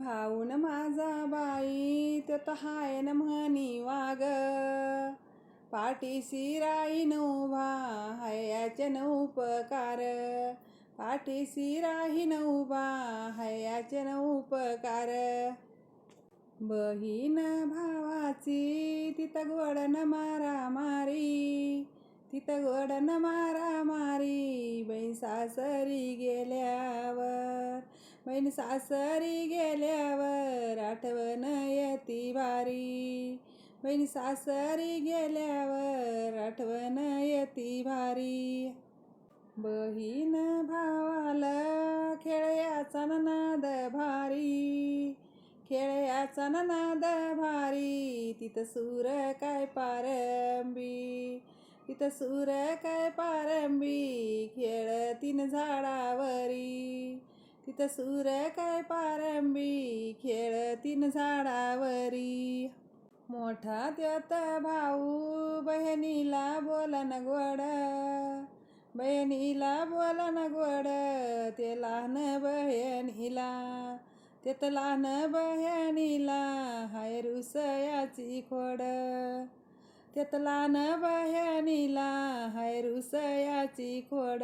भाऊन माझा बाई तत हाय न म्हणी वाग. पाठीशी राई उभा हयाचे न उपकार. पाठीशी राही उभा हयाचे न उपकार. बहीण भावाची तिथं गोडन मारामारी. तिथं गोडन मारामारी बहीण सरी गेले बहीण सासरी गेल्यावर आठवण येती भारी. बहीण सासरी गेल्यावर आठवण येती भारी. बहीण भावाला खेळयाचा नाद भारी. खेळयाचा नाद भारी. तिथं सूर काय पारंबी. तिथं सूर काय पारंबी. खेळतीन झाडावरी. तिथं सूर काय पारंबी खेळतीन झाडावरी. मोठा त्यात भाऊ बहिणीला बोला न गोड. बहिणीला बोला न गोड ते लहान बहिणीला. त्यात लहान बहिणीला हाय रुसयाची खोड. त्यात लहान बहिणीला हाय रुसयाची खोड.